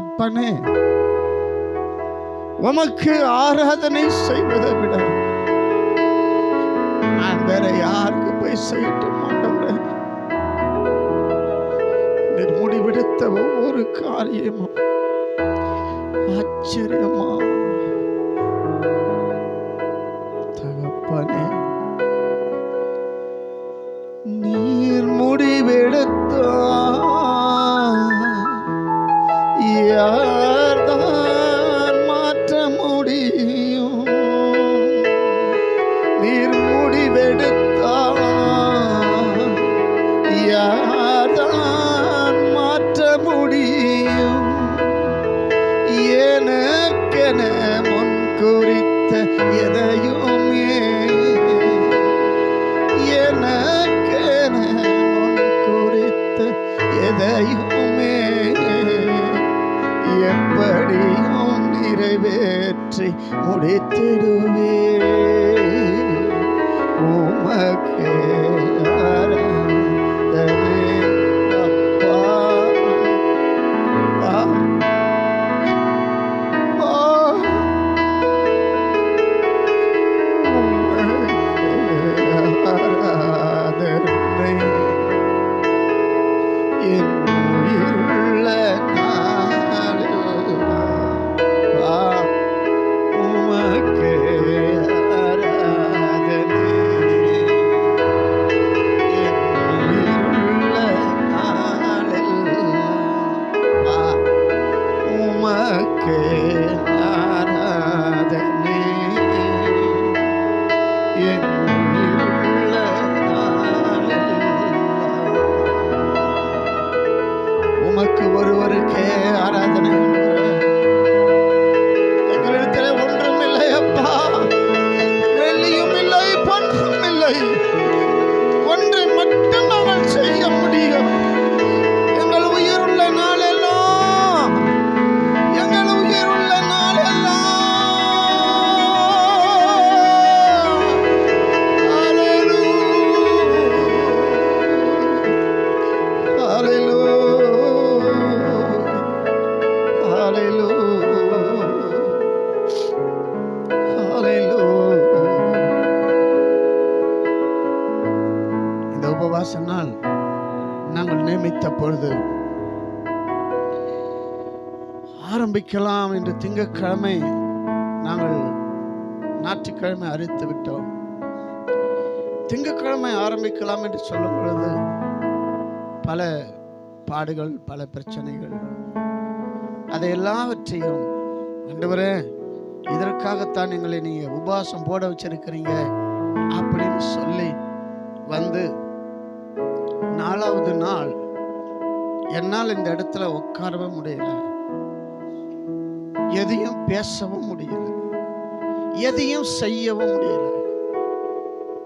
தகப்பனே உமக்கு ஆராதனை செய்வதை விட நான் வேற யாருக்கு போய் செய்யட்டும் முடிவெடுத்த ஒவ்வொரு காரியமும் ஆச்சரியமா நிறைவேற்றி முடித்திடுவே உமக்கே உமக்கு வைக்கலாம் என்று திங்கட்கிழமை நாங்கள் ஞாயிற்றுக்கிழமை அறிவித்து விட்டோம். திங்கட்கிழமை ஆரம்பிக்கலாம் என்று சொல்லும் பொழுது பல பாடுகள் பல பிரச்சனைகள். அதை எல்லாவற்றையும் ஆண்டவரே இதற்காகத்தான் எங்களை நீங்க உபாசம் போட வச்சிருக்கிறீங்க அப்படின்னு சொல்லி வந்து நாலாவது நாள் என்னால் இந்த இடத்துல உட்காரவே முடியல. எதையும் பேசவும் முடியல. எதையும் செய்யவும் முடியல.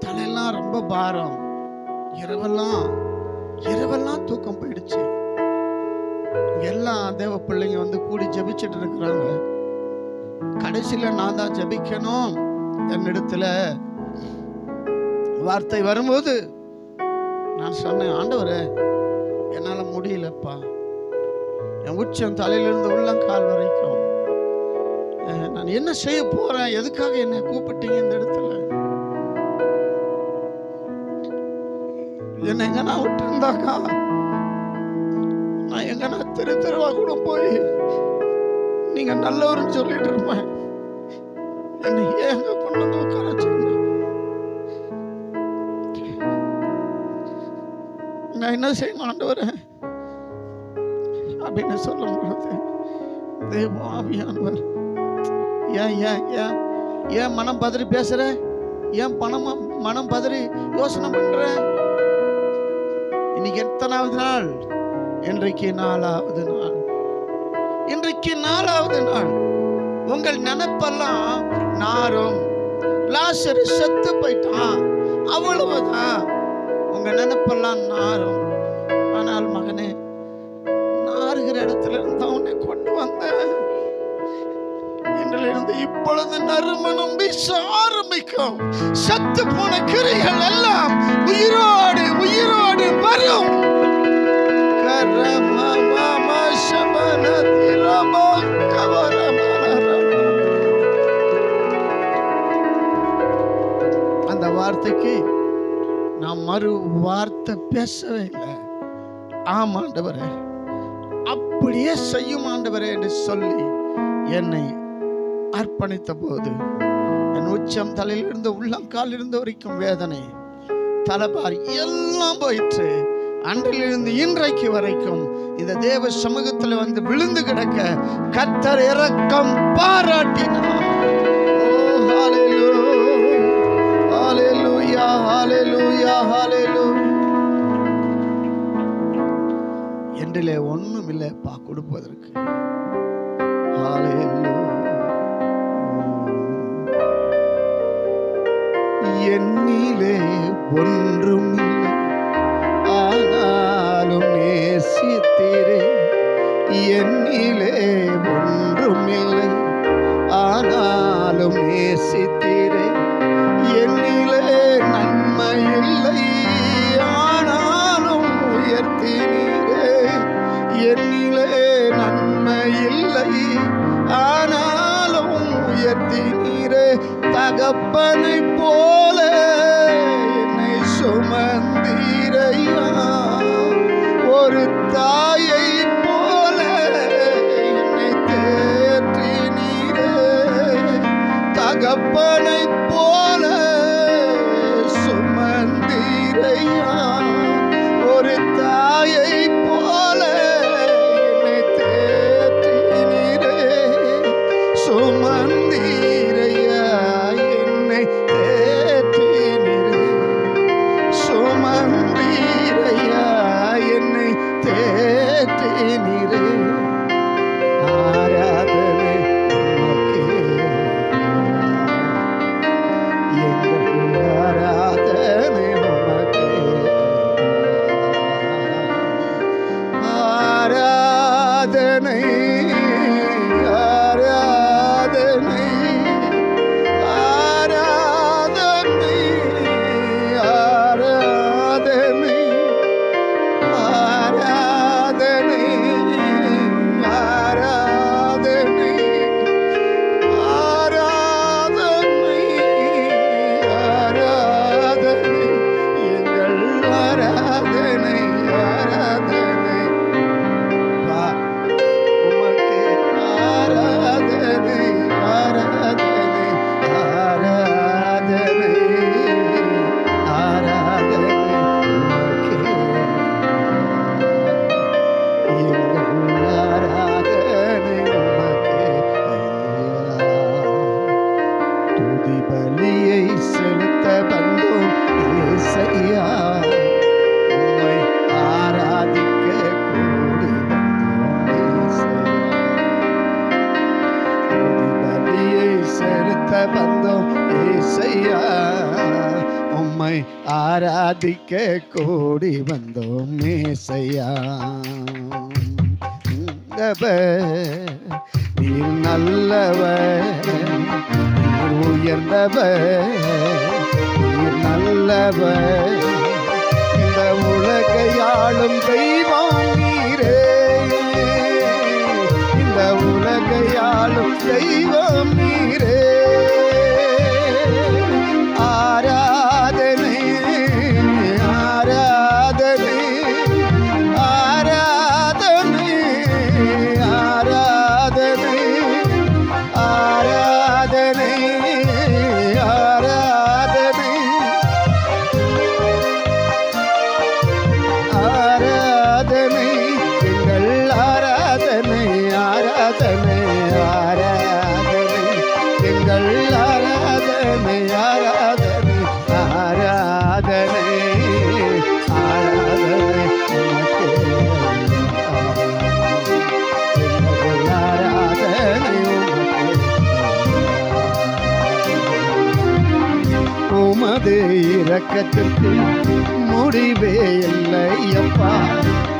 தலையெல்லாம் ரொம்ப பாரம். இரவெல்லாம் இரவெல்லாம் தூக்கம் போயிடுச்சு. எல்லாம் தேவ பிள்ளைங்க வந்து கூடி ஜெபிச்சிட்டு இருக்கிறாங்க. கடைசியில நான் தான் ஜெபிக்கணும் என்னிடத்துல. வார்த்தை வரும்போது நான் சொன்னேன் ஆண்டவரே என்னால முடியலப்பா. என் உச்சம் தலையிலிருந்து உள்ளங்கால் வரைக்கும் நான் என்ன செய்ய போறேன்? எதுக்காக என்னை கூப்பிட்டீங்க இந்த இடத்துல? என்ன எங்கன்னா விட்டுருந்தாக்கா நான் எங்கன்னா தெரு தெருவா கூட போய் நீங்க நல்லவர்னு சொல்லிட்டு இருப்பேன். என்னை ஏன் கொண்டு வந்து உட்கார வச்சீங்க? நான் என்ன செய்யணும் ஆண்டவரே? அப்படின்னு சொல்லும் பொழுது தேவ ஆவியானவர் ஏன் ஏன் ஏன்? ஏன் மனம் பதறி பேசுற? ஏன் பணம் மனம் பதறி யோசனை பண்ற? இன்னைக்கு எத்தனாவது நாள்? இன்றைக்கு நாலாவது நாள். இன்றைக்கு நாலாவது நாள். உங்கள் நினைப்பெல்லாம் நாரும். லாசர் செத்து போயிட்டான். அவ்வளவுதான். உங்க நினைப்பெல்லாம் நாரும். அப்பொழுது நறுமணம் வீச ஆரம்பிக்கும். செத்து போன கிரிகள் எல்லாம் உயிரோடு உயிரோடு வரும். அந்த வார்த்தைக்கு நான் மறு வார்த்தை பேசவே இல்லை. ஆமாண்டவரே அப்படியே செய்யும் ஆண்டவரே என்று சொல்லி என்னை அர்ப்பணித்த போது என் உச்சம் தலையிலிருந்து உள்ளங்கால் இருந்த வரைக்கும் வேதனை தலைபார் எல்லாம் போயிற்று. அன்றிலிருந்து இன்றைக்கு வரைக்கும் இந்த தேவ சமூகத்தில் வந்து விழுந்து கிடக்க கத்தர் இறக்கம் பாராட்டினார். என்றிலே ஒண்ணும் இல்லைப்பா கொடுப்பதற்கு. Hallelujah. என்னிலே ஒன்றும் ஆனாலும் நேசித்திரே என்னிலே ஒன்றுமில்லை ஆனாலும் நேசித்தீரே human being. உம்மை ஆராதிக்க கூடி வந்தோம் மேசையா. நீர் நல்லவர் நீர் உயர்ந்தவர் நீர் நல்லவர். இந்த உலகையாளும் தெய்வம் நீரே. இந்த உலகையாளும் தெய்வம் இரக்கத்திற்கு முடிவே இல்லை அப்பா.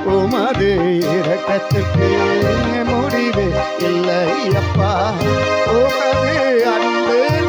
உமது இரக்கத்திற்கு முடிவே இல்லை அப்பா. உமது அன்பு